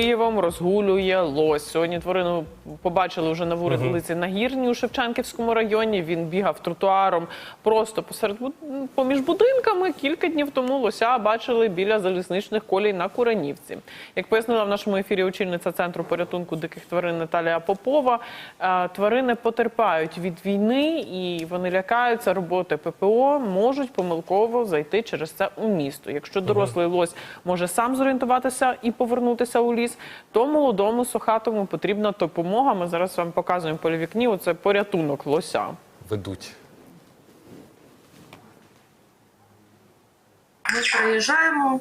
Києвом розгулює лось. Сьогодні тварину побачили вже на вулиці Нагірній у Шевченківському районі. Він бігав тротуаром просто посеред буд- поміж будинками. Кілька днів тому лося бачили біля залізничних колій на Куранівці. Як пояснила в нашому ефірі очільниця центру порятунку диких тварин Наталія Попова, е, тварини потерпають від війни і вони лякаються роботи ППО, можуть помилково зайти через це у місто. Якщо дорослий лось може сам зорієнтуватися і повернутися у ліс, то молодому сухатому потрібна допомога. Ми зараз вам показуємо по вікні. Оце порятунок лося. ведуть. Ми приїжджаємо,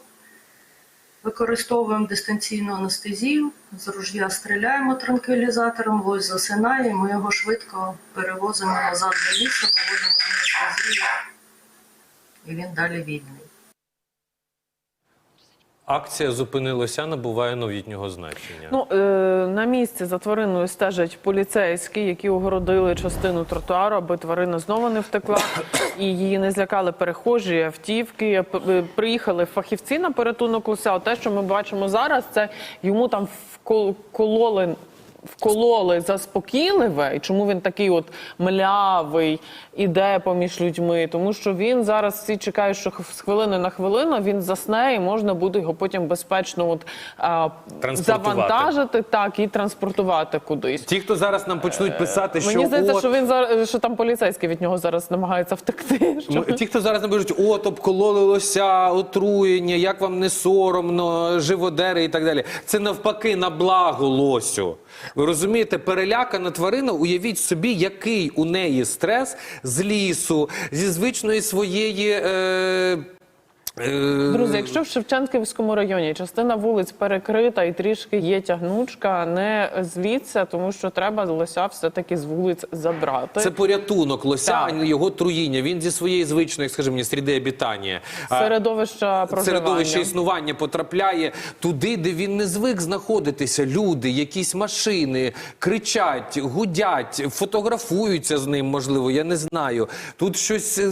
використовуємо дистанційну анестезію, з руж'я стріляємо транквілізатором, лось засинає, ми його швидко перевозимо назад до лісу, виводимо з анестезії, і він далі вільний. Акція зупинилася, набуває новітнього значення. Ну е, на місці за твариною стежать поліцейські, які огородили частину тротуару, аби тварина знову не втекла, і її не злякали перехожі, автівки. Е, Приїхали фахівці на порятунок лося. Те, що ми бачимо зараз, це йому там вкололи. Вкололи заспокійливе, і чому він такий от млявий, іде поміж людьми? Тому що він зараз всі чекають, що з хвилини на хвилину він засне, і можна буде його потім безпечно от, а, завантажити так і транспортувати кудись. Ті, хто зараз нам почнуть писати, що Мені здається, от, що він зараз що там поліцейський від нього зараз намагається втекти. Що... Ті, хто зараз нам кажуть, от обкололи лося, отруєння, як вам не соромно, живодери і так далі. Це навпаки на благо лосю. Ви розумієте, перелякана тварина, уявіть собі, який у неї стрес з лісу, зі звичної своєї. Е, Друзі, якщо в Шевченківському районі частина вулиць перекрита і трішки є тягнучка, не зліться, тому що треба лося все-таки з вулиць забрати. Це порятунок лося, а не його труїння. Він зі своєї звичної, скажімо, среди обітання. середовища проживання. середовище існування потрапляє туди, де він не звик знаходитися. Люди, якісь машини кричать, гудять, фотографуються з ним. Можливо, я не знаю. Тут щось е,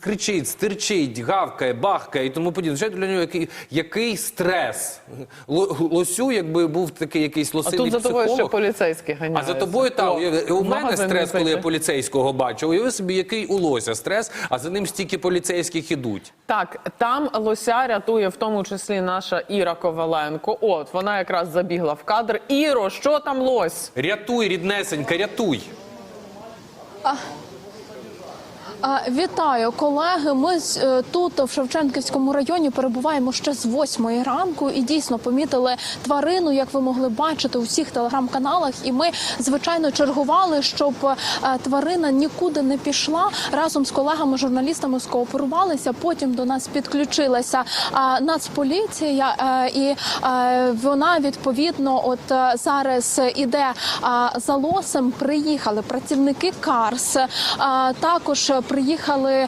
кричить, стирчить, гавкає, бахкає і тому подібне. Звичайно, для нього який, який стрес. Лосю, якби був такий якийсь А тут за тобою ще психолог. поліцейські А за тобою та О, уяви- у мене магазин стрес, коли я поліцейського бачу. Уяви собі, який у лося стрес, а за ним стільки поліцейських ідуть. Так, там лося рятує в тому числі наша Іра Коваленко. От вона якраз забігла в кадр. Іро, що там лось? Рятуй, ріднесенька, рятуй. А, Вітаю, колеги. Ми е, тут в Шевченківському районі перебуваємо ще з 8 ранку і дійсно помітили тварину, як ви могли бачити у всіх телеграм-каналах. І ми звичайно чергували, щоб е, тварина нікуди не пішла. Разом з колегами-журналістами скооперувалися. Потім до нас підключилася нацполіція, е, і вона відповідно, от зараз іде за лосем. Приїхали працівники Карс. Також приїхали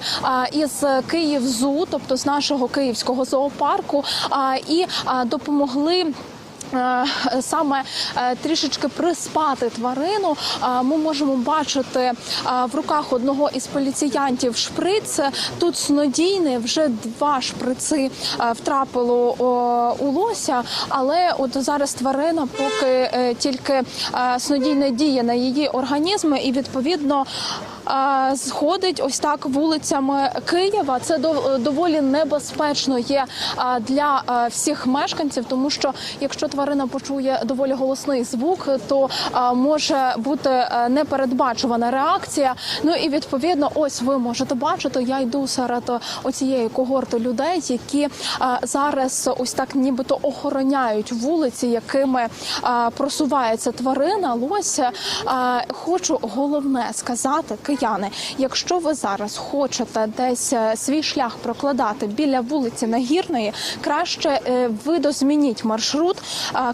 із Київзу, тобто з нашого київського зоопарку, і допомогли. е, Саме е, трішечки приспати тварину. Ми можемо бачити в руках одного із поліціянтів шприц. Тут снодійний, вже два шприци е, втрапило у лося. Але от зараз тварина поки тільки снодійне діє на її організм, і відповідно сходить ось так вулицями Києва. Це доволі небезпечно є для всіх мешканців, тому що якщо тварина почує доволі голосний звук, то може бути е, непередбачувана реакція. Ну і відповідно, ось ви можете бачити, я йду серед оцієї когорти людей, які зараз ось так нібито охороняють вулиці, якими просувається тварина. Лося хочу головне сказати, кияни, якщо ви зараз хочете десь е, свій шлях прокладати біля вулиці Нагірної, краще е, видозмініть маршрут,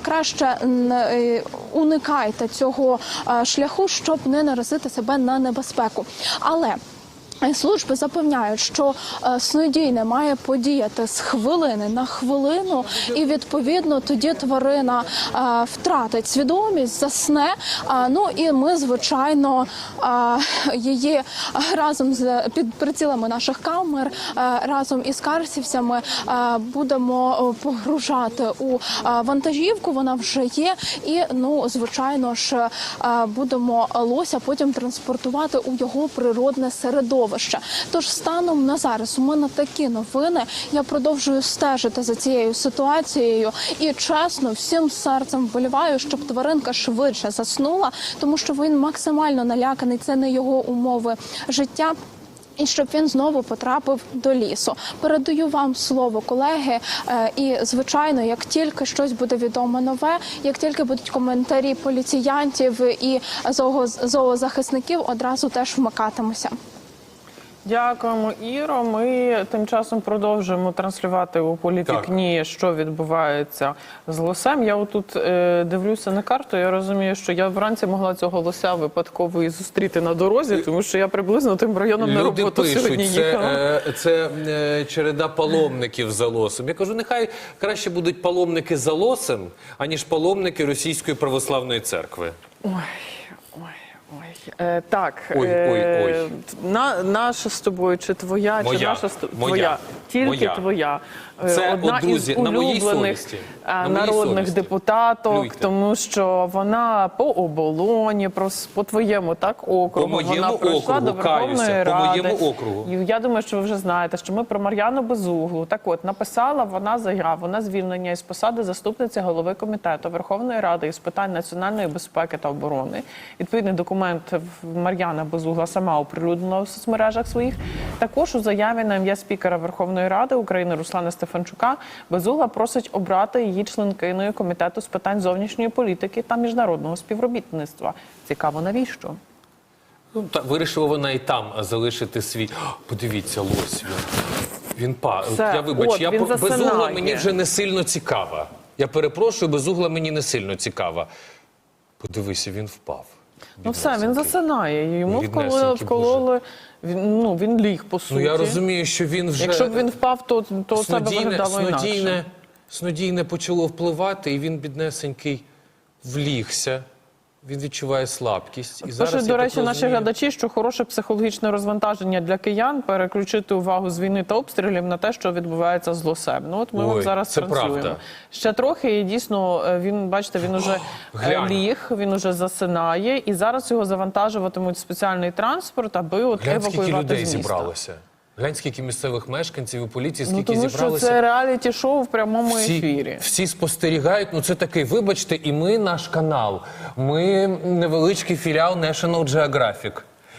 краще е, уникайте цього шляху, щоб не наразити себе на небезпеку. Але Служби запевняють, що е, снодійне має подіяти з хвилини на хвилину, і відповідно тоді тварина е, втратить свідомість, засне. Ну і ми, звичайно, е, її разом з під прицілами наших камер, разом із карсівцями будемо погружати у вантажівку. Вона вже є, і ну звичайно ж будемо лося потім транспортувати у його природне середовище. Тож станом на зараз у мене такі новини. Я продовжую стежити за цією ситуацією і чесно всім серцем вболіваю, щоб тваринка швидше заснула, тому що він максимально наляканий. Це не його умови життя. І щоб він знову потрапив до лісу. Передаю вам слово, колеги. Е, І звичайно, як тільки щось буде відомо нове, як тільки будуть коментарі поліціянтів і зоо- зоозахисників, одразу теж вмикатимуся. Дякуємо, Іро. Ми тим часом продовжуємо транслювати у політикні, що відбувається з лосем. Я отут е, дивлюся на карту. Я розумію, що я вранці могла цього лося випадково і зустріти на дорозі, тому що я приблизно тим районом на Люди роботу сьогодні пишуть, це, е, це е, череда паломників за лосем. Я кажу, нехай краще будуть паломники за лосем, аніж паломники Російської православної церкви. Ой, ой, ой. Е, так, Ой, е, ой, ой. На, наша з тобою, чи твоя, чи наша з тобою? Моя. Твоя. Тільки Моя. твоя. Е, Це, Одна от, друзі, із на моїй улюблених совісті. е, На моїй народних совісті. депутаток, Плюйте. тому що вона по оболоні, про, по твоєму так округу, По моєму вона прийшла округу, до Верховної каюся, по Ради. моєму округу. І я думаю, що ви вже знаєте, що ми про Мар'яну Безуглу. Так от написала вона заяву на звільнення із посади заступниці голови комітету Верховної Ради із питань національної безпеки та оборони. Відповідний документ в- Мар'яна Безугла сама оприлюднила у соцмережах своїх. Також у заяві на ім'я спікера Верховної Ради України Руслана Стефанчука Безугла просить обрати її членкиною комітету з питань зовнішньої політики та міжнародного співробітництва. Цікаво, навіщо? Ну, та, вирішила вона і там залишити свій. Подивіться, лось він. Він па. Це, я вибач, от, я він по- безугла мені вже не сильно цікава. Я перепрошую, безугла мені не сильно цікава. Подивися, він впав. Ну все, він засинає. Йому вкололи, він, ну, він ліг, по суті. Ну я розумію, що він вже Якщо б він впав, то, то снодійне, виглядало снодійне, інакше. снодійне почало впливати, і він, біднесенький, влігся. Він відчуває слабкість. І зараз, Пишуть, до речі, наші глядачі, що хороше психологічне розвантаження для киян переключити увагу з війни та обстрілів на те, що відбувається з лосем. Ну от ми Ой, вам зараз це правда. Ще трохи, і дійсно е, він, бачите, він уже е, ліг, він уже засинає, і зараз його завантажуватимуть в спеціальний транспорт, аби от Глянь, скільки евакуювати людей з міста. зібралося. Глянь, скільки місцевих мешканців і поліції, Ну скільки тому що це реаліті-шоу в прямому всі, ефірі. всі спостерігають. Ну це такий, вибачте, і ми наш канал. Ми невеличкий філіал National Geographic,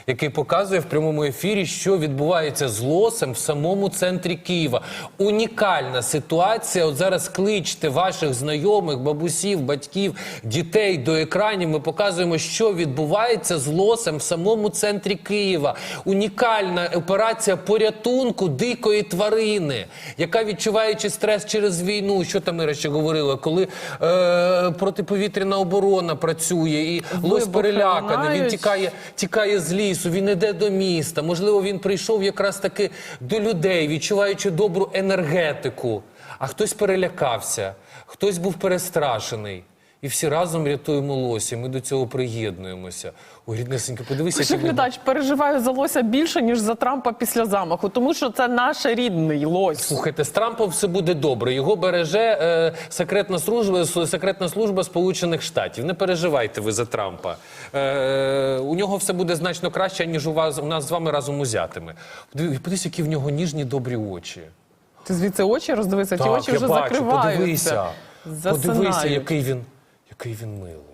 який показує в прямому ефірі, що відбувається з лосем в самому центрі Києва. Унікальна ситуація. От зараз кличте ваших знайомих, бабусів, батьків, дітей до екранів. Ми показуємо, що відбувається з лосем в самому центрі Києва. Унікальна операція порятунку дикої тварини, яка відчуваючи стрес через війну, що там Іра ще говорила, коли е, протиповітряна оборона працює, і лось переляканий, він тікає, тікає з лісу, він іде до міста. Можливо, він прийшов якраз таки до людей, відчуваючи добру енергетику. А хтось перелякався, хтось був перестрашений. І всі разом рятуємо лосі. Ми до цього приєднуємося. Ой, ріднесенько, подивися, вони- глядач, переживаю за лося більше, ніж за Трампа після замаху, тому що це наш рідний лось. Слухайте, з Трампом все буде добре. Його береже е, секретна служба, секретна служба Сполучених Штатів. Не переживайте ви за Трампа. Е, у нього все буде значно краще, ніж у вас у нас з вами разом узятими. Подивись, які в нього ніжні добрі очі. Ти звідси очі роздивися, ті очі я вже бачу, закриваються. подивися. Подивися, який він, який він милий.